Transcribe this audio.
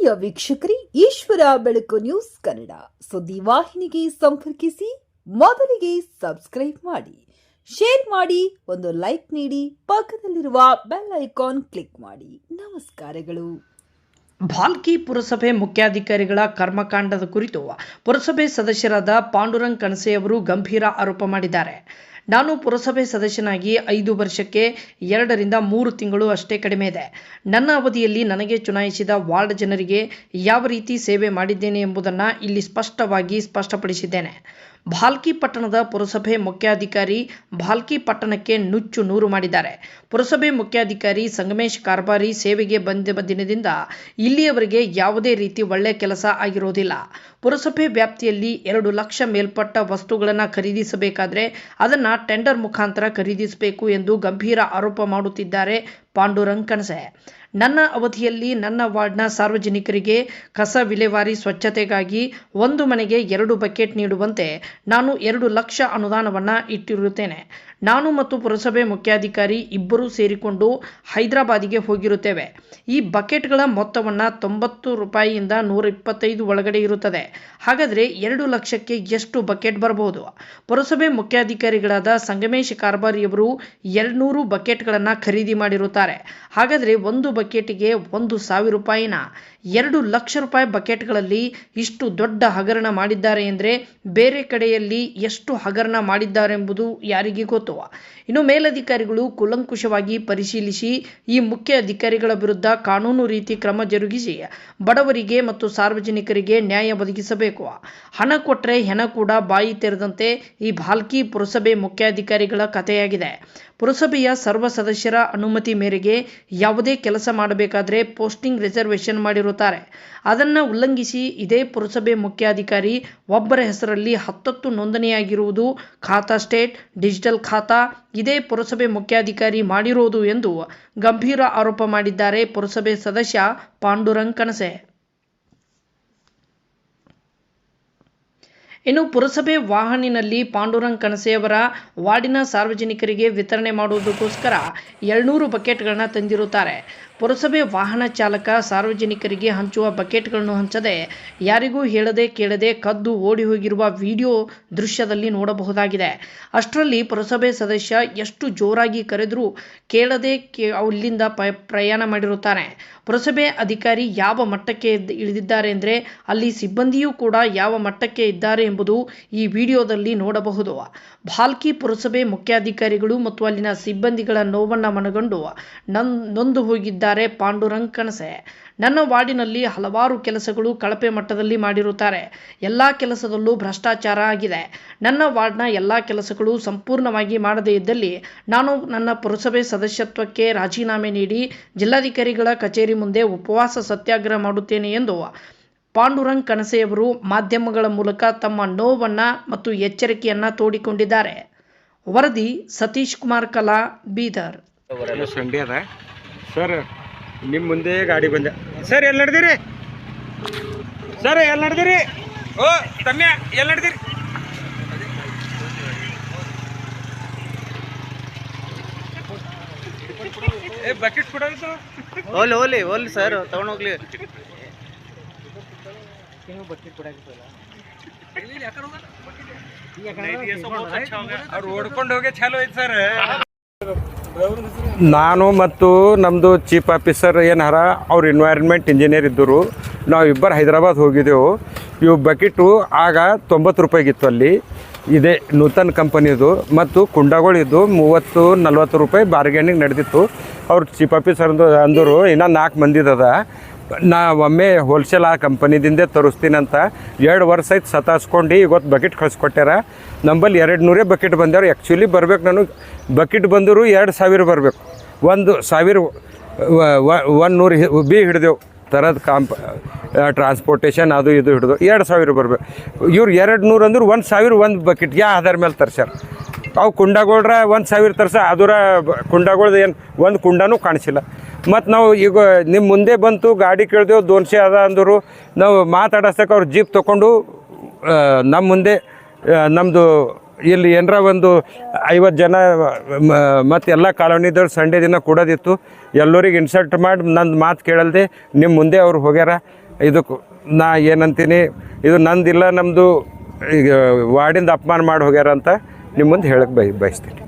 ಆತ್ಮೀಯ ವೀಕ್ಷಕರೇ, ಈಶ್ವರ ಬೆಳಕು ನ್ಯೂಸ್ ಕನ್ನಡ. ಸುದ್ದಿ ವಾಹಿನಿಗೆ ಸಂಪರ್ಕಿಸಿ, ಮೊದಲಿಗೆ ಸಬ್ಸ್ಕ್ರೈಬ್ ಮಾಡಿ. ಶೇರ್ ಮಾಡಿ, ಒಂದು ಲೈಕ್ ನೀಡಿ, ಪಕ್ಕದಲ್ಲಿರುವ ಬೆಲ್ ಐಕಾನ್ ಕ್ಲಿಕ್ ಮಾಡಿ. ನಮಸ್ಕಾರಗಳು. ಭಾಲ್ಕಿ ಪುರಸಭೆ ಮುಖ್ಯಾಧಿಕಾರಿಗಳ ಕರ್ಮಕಾಂಡದ ಕುರಿತು ಪುರಸಭೆ ಸದಸ್ಯರಾದ ಪಾಂಡುರಂಗ್ ಕಣಸೆ ಅವರು ಗಂಭೀರ ಆರೋಪ ಮಾಡಿದ್ದಾರೆ. ನಾನು ಪುರಸಭೆ ಸದಸ್ಯನಾಗಿ ಐದು ವರ್ಷಕ್ಕೆ ಎರಡರಿಂದ ಮೂರು ತಿಂಗಳು ಅಷ್ಟೇ ಕಡಿಮೆ ಇದೆ. ನನ್ನ ಅವಧಿಯಲ್ಲಿ ನನಗೆ ಚುನಾಯಿಸಿದ ವಾರ್ಡ್ ಜನರಿಗೆ ಯಾವ ರೀತಿ ಸೇವೆ ಮಾಡಿದ್ದೇನೆ ಎಂಬುದನ್ನು ಇಲ್ಲಿ ಸ್ಪಷ್ಟವಾಗಿ ಸ್ಪಷ್ಟಪಡಿಸಿದ್ದೇನೆ. ಭಾಲ್ಕಿ ಪಟ್ಟಣದ ಪುರಸಭೆ ಮುಖ್ಯಾಧಿಕಾರಿ ಭಾಲ್ಕಿ ಪಟ್ಟಣಕ್ಕೆ ನುಚ್ಚು ನೂರು ಮಾಡಿದ್ದಾರೆ. ಪುರಸಭೆ ಮುಖ್ಯಾಧಿಕಾರಿ ಸಂಗಮೇಶ್ ಕಾರ್ಬಾರಿ ಸೇವೆಗೆ ಬಂದ ದಿನದಿಂದ ಇಲ್ಲಿಯವರೆಗೆ ಯಾವುದೇ ರೀತಿ ಒಳ್ಳೆಯ ಕೆಲಸ ಆಗಿರೋದಿಲ್ಲ. ಪುರಸಭೆ ವ್ಯಾಪ್ತಿಯಲ್ಲಿ ಎರಡು ಲಕ್ಷ ಮೇಲ್ಪಟ್ಟ ವಸ್ತುಗಳನ್ನು ಖರೀದಿಸಬೇಕಾದ್ರೆ ಅದನ್ನು ಟೆಂಡರ್ ಮುಖಾಂತರ ಖರೀದಿಸಬೇಕು ಎಂದು ಗಂಭೀರ ಆರೋಪ ಮಾಡುತ್ತಿದ್ದಾರೆ ಪಾಂಡುರಂಗ್ ಕಣಸೆ. ನನ್ನ ಅವಧಿಯಲ್ಲಿ ನನ್ನ ವಾರ್ಡ್ನ ಸಾರ್ವಜನಿಕರಿಗೆ ಕಸ ವಿಲೇವಾರಿ ಸ್ವಚ್ಛತೆಗಾಗಿ ಒಂದು ಮನೆಗೆ ಎರಡು ಬಕೆಟ್ ನೀಡುವಂತೆ ನಾನು ಎರಡು ಲಕ್ಷ ಅನುದಾನವನ್ನು ಇಟ್ಟಿರುತ್ತೇನೆ. ನಾನು ಮತ್ತು ಪುರಸಭೆ ಮುಖ್ಯಾಧಿಕಾರಿ ಇಬ್ಬರೂ ಸೇರಿಕೊಂಡು ಹೈದರಾಬಾದಿಗೆ ಹೋಗಿರುತ್ತೇವೆ. ಈ ಬಕೆಟ್ಗಳ ಮೊತ್ತವನ್ನು ತೊಂಬತ್ತು ರೂಪಾಯಿಯಿಂದ ನೂರ ಇಪ್ಪತ್ತೈದು ಒಳಗಡೆ ಇರುತ್ತದೆ. ಹಾಗಾದರೆ ಎರಡು ಲಕ್ಷಕ್ಕೆ ಎಷ್ಟು ಬಕೆಟ್ ಬರಬಹುದು ಪುರಸಭೆ ಮುಖ್ಯಾಧಿಕಾರಿಗಳಾದ ಸಂಗಮೇಶ್ ಕಾರ್ಬಾರಿಯವರು ಎರಡುನೂರು ಬಕೆಟ್ಗಳನ್ನು ಖರೀದಿ ಮಾಡಿರುತ್ತಾರೆ. ಹಾಗಾದರೆ ಒಂದು ಬಕೆಟ್ಗೆ ಒಂದು ಸಾವಿರ ರೂಪಾಯಿನ? ಎರಡು ಲಕ್ಷ ರೂಪಾಯಿ ಬಕೆಟ್ಗಳಲ್ಲಿ ಇಷ್ಟು ದೊಡ್ಡ ಹಗರಣ ಮಾಡಿದ್ದಾರೆ ಎಂದರೆ ಬೇರೆ ಕಡೆಯಲ್ಲಿ ಎಷ್ಟು ಹಗರಣ ಮಾಡಿದ್ದಾರೆಂಬುದು ಯಾರಿಗೆ ಗೊತ್ತು. ಇನ್ನು ಮೇಲಧಿಕಾರಿಗಳು ಕುಲಂಕುಷವಾಗಿ ಪರಿಶೀಲಿಸಿ ಈ ಮುಖ್ಯ ಅಧಿಕಾರಿಗಳ ವಿರುದ್ಧ ಕಾನೂನು ರೀತಿ ಕ್ರಮ ಜರುಗಿಸಿ ಬಡವರಿಗೆ ಮತ್ತು ಸಾರ್ವಜನಿಕರಿಗೆ ನ್ಯಾಯ ಒದಗಿಸಬೇಕು. ಹಣ ಕೊಟ್ಟರೆ ಹೆಣ ಕೂಡ ಬಾಯಿ ತೆರೆದಂತೆ ಈ ಭಾಲ್ಕಿ ಪುರಸಭೆ ಮುಖ್ಯಾಧಿಕಾರಿಗಳ ಕಥೆಯಾಗಿದೆ. ಪುರಸಭೆಯ ಸರ್ವ ಸದಸ್ಯರ ಅನುಮತಿ ಮೇರೆಗೆ ಯಾವುದೇ ಕೆಲಸ ಮಾಡಬೇಕಾದ್ರೆ ಪೋಸ್ಟಿಂಗ್ ರಿಸರ್ವೇಷನ್ ಮಾಡಿರುತ್ತಾರೆ ಅದನ್ನು ಉಲ್ಲಂಘಿಸಿ ಇದೇ ಪುರಸಭೆ ಮುಖ್ಯಾಧಿಕಾರಿ ಒಬ್ಬರ ಹೆಸರಲ್ಲಿ ಹತ್ತತ್ತು ನೋಂದಣಿಯಾಗಿರುವುದು ಖಾತಾ ಸ್ಟೇಟ್, ಡಿಜಿಟಲ್ ಖಾತಾ ಇದೇ ಪುರಸಭೆ ಮುಖ್ಯಾಧಿಕಾರಿ ಮಾಡಿರುವುದು ಎಂದು ಗಂಭೀರ ಆರೋಪ ಮಾಡಿದ್ದಾರೆ ಪುರಸಭೆ ಸದಸ್ಯ ಪಾಂಡುರಂಗ್ ಕಣಸೆ ಇನ್ನು ಪುರಸಭೆ ವಾಹನಿನಲ್ಲಿ ಪಾಂಡುರಂಗ್ ಕಣಸೆಯವರ ವಾರ್ಡಿನ ಸಾರ್ವಜನಿಕರಿಗೆ ವಿತರಣೆ ಮಾಡುವುದಕ್ಕೋಸ್ಕರ ಎರಡ್ನೂರು ಬಕೆಟ್ಗಳನ್ನ ತಂದಿರುತ್ತಾರೆ. ಪುರಸಭೆ ವಾಹನ ಚಾಲಕ ಸಾರ್ವಜನಿಕರಿಗೆ ಹಂಚುವ ಬಕೆಟ್ಗಳನ್ನು ಹಂಚದೆ ಯಾರಿಗೂ ಹೇಳದೆ ಕೇಳದೆ ಕದ್ದು ಓಡಿ ಹೋಗಿರುವ ವಿಡಿಯೋ ದೃಶ್ಯದಲ್ಲಿ ನೋಡಬಹುದಾಗಿದೆ. ಅಷ್ಟರಲ್ಲಿ ಪುರಸಭೆ ಸದಸ್ಯ ಎಷ್ಟು ಜೋರಾಗಿ ಕರೆದರೂ ಕೇಳದೆ ಕೇ ಅಲ್ಲಿಂದ ಪ್ರಯಾಣ ಮಾಡಿರುತ್ತಾನೆ ಪುರಸಭೆ ಅಧಿಕಾರಿ ಯಾವ ಮಟ್ಟಕ್ಕೆ ಇಳಿದಿದ್ದಾರೆ ಅಂದರೆ ಅಲ್ಲಿ ಸಿಬ್ಬಂದಿಯೂ ಕೂಡ ಯಾವ ಮಟ್ಟಕ್ಕೆ ಇದ್ದಾರೆ ಎಂಬುದು ಈ ವಿಡಿಯೋದಲ್ಲಿ ನೋಡಬಹುದು. ಭಾಲ್ಕಿ ಪುರಸಭೆ ಮುಖ್ಯಾಧಿಕಾರಿಗಳು ಮತ್ತು ಅಲ್ಲಿನ ಸಿಬ್ಬಂದಿಗಳ ನೋವನ್ನು ಮನಗಂಡು ನೊಂದು ಹೋಗಿದ್ದಾರೆ. ಪಾಂಡುರಂಗ್ ಕಣಸೆ ನನ್ನ ವಾರ್ಡಿನಲ್ಲಿ ಹಲವಾರು ಕೆಲಸಗಳು ಕಳಪೆ ಮಟ್ಟದಲ್ಲಿ ಮಾಡಿರುತ್ತಾರೆ. ಎಲ್ಲ ಕೆಲಸದಲ್ಲೂ ಭ್ರಷ್ಟಾಚಾರ ಆಗಿದೆ. ನನ್ನ ವಾರ್ಡ್ನ ಎಲ್ಲ ಕೆಲಸಗಳು ಸಂಪೂರ್ಣವಾಗಿ ಮಾಡದೇ ಇದ್ದಲ್ಲಿ ನಾನು ನನ್ನ ಪುರಸಭೆ ಸದಸ್ಯತ್ವಕ್ಕೆ ರಾಜೀನಾಮೆ ನೀಡಿ ಜಿಲ್ಲಾಧಿಕಾರಿಗಳ ಕಚೇರಿ ಮುಂದೆ ಉಪವಾಸ ಸತ್ಯಾಗ್ರಹ ಮಾಡುತ್ತೇನೆ ಎಂದು ಪಾಂಡುರಂಗ್ ಕಣಸೆಯವರು ಮಾಧ್ಯಮಗಳ ಮೂಲಕ ತಮ್ಮ ನೋವನ್ನು ಮತ್ತು ಎಚ್ಚರಿಕೆಯನ್ನು ತೋಡಿಕೊಂಡಿದ್ದಾರೆ. ವರದಿ ಸತೀಶ್ ಕುಮಾರ್ ಕಲಾ ಬೀದರ್. ಸರ್ ನಿಮ್ಮ ಮುಂದೆ ಗಾಡಿ ಬಂದೆ. ಸರ್ ಎಲ್ಲಿ ನಡೆದಿರಿ? ಸರ್ ಎಲ್ಲಿ ನಡೆದಿರಿ? ಓ ತಮ್ಮ ಎಲ್ಲಿ ನಡೆದಿರಿ? ಏ ಬಕೆಟ್ ಕೊಡೋದು ಹೋಲಿ ಹೋಲಿ ಹೋಲಿ ಸರ್ ತಗೊಂಡೋಗ್ಲಿ ಅವ್ರು ಓಡ್ಕೊಂಡು ಹೋಗಿ ಚಾಲು ಐತೆ ಸರ್. ನಾನು ಮತ್ತು ನಮ್ಮದು ಚೀಫ್ ಆಫೀಸರ್ ಏನಾರ, ಅವ್ರ ಎನ್ವೈರ್ಮೆಂಟ್ ಇಂಜಿನಿಯರ್ ಇದ್ದರು. ನಾವು ಇಬ್ಬರು ಹೈದರಾಬಾದ್ ಹೋಗಿದ್ದೆವು. ಇವು ಬಕೆಟು, ಆಗ ತೊಂಬತ್ತು ರೂಪಾಯಿಗಿತ್ತು ಅಲ್ಲಿ. ಇದೇ ನೂತನ್ ಕಂಪನಿದು ಮತ್ತು ಕುಂಡಗಳಿದ್ದು ಮೂವತ್ತು, ನಲ್ವತ್ತು ರೂಪಾಯಿ ಬಾರ್ಗೇನಿಂಗ್ ನಡೆದಿತ್ತು. ಅವ್ರು ಚೀಫ್ ಆಫೀಸರ್ ಅಂದು ಅಂದರು, ಇನ್ನೂ ನಾಲ್ಕು ಮಂದಿದದ ನಾ ಒಮ್ಮೆ ಹೋಲ್ಸೇಲ್ ಆ ಕಂಪನಿದಿಂದೇ ತರಿಸ್ತೀನಂತ ಎರಡು ವರ್ಷ ಆಯ್ತು ಸತಾಸ್ಕೊಂಡು ಇವತ್ತು ಬಕೆಟ್ ಕಳಿಸ್ಕೊಟ್ಟಾರ. ನಂಬಲ್ಲಿ ಎರಡು ನೂರೇ ಬಕೆಟ್ ಬಂದ್ಯಾರ ಆ್ಯಕ್ಚುಲಿ ಬರ್ಬೇಕು ನಾನು. ಬಕೆಟ್ ಬಂದರು ಎರಡು ಸಾವಿರ ಬರಬೇಕು. ಒಂದು ಸಾವಿರ ಒಂದು ನೂರು ಬಿ ಹಿಡ್ದೆವು. ಥರದ ಕಾಂಪ್ ಟ್ರಾನ್ಸ್ಪೋರ್ಟೇಷನ್ ಅದು ಇದು ಹಿಡಿದು ಎರಡು ಸಾವಿರ ಬರಬೇಕು. ಇವ್ರು ಎರಡು ನೂರು ಅಂದ್ರೆ ಒಂದು ಸಾವಿರ ಒಂದು ಬಕೆಟ್ ಯಾ ಆಧಾರ ಮೇಲೆ ತರ್ಸ್ಯಾರ. ಅವು ಕುಂಡಗಳ್ರ ಒಂದು ಸಾವಿರ ತರ್ಸ, ಅದರ ಕುಂಡಗಳ್ದು ಏನು, ಒಂದು ಕುಂಡನೂ ಕಾಣಿಸಿಲ್ಲ. ಮತ್ತು ನಾವು ಈಗ ನಿಮ್ಮ ಮುಂದೆ ಬಂತು, ಗಾಡಿ ಕೇಳಿದೆವು, ದೋನ್ಶೆ ಅದ ಅಂದರು ನಾವು ಮಾತಾಡಿಸ್ತಕ್ಕ ಅವ್ರು ಜೀಪ್ ತೊಗೊಂಡು ನಮ್ಮ ಮುಂದೆ ನಮ್ಮದು ಇಲ್ಲಿ ಏನಾರ ಒಂದು ಐವತ್ತು ಜನ ಮತ್ತು ಎಲ್ಲ ಕಾಲೋನಿದವ್ರು ಸಂಡೇ ದಿನ ಕೊಡೋದಿತ್ತು. ಎಲ್ಲರಿಗೆ ಇನ್ಸಲ್ಟ್ ಮಾಡಿ, ನಂದು ಮಾತು ಕೇಳಲ್ದೆ ನಿಮ್ಮ ಮುಂದೆ ಅವ್ರು ಹೋಗ್ಯಾರ. ಇದಕ್ಕೆ ನಾ ಏನಂತೀನಿ, ಇದು ನಂದಿಲ್ಲ ನಮ್ಮದು ಈಗ ವಾರ್ಡಿಂದ ಅಪಮಾನ ಮಾಡಿ ಹೋಗ್ಯಾರ ಅಂತ ನಿಮ್ಮ ಮುಂದೆ ಹೇಳಕ್ಕೆ ಬಯ, ಬಯಸ್ತೀನಿ.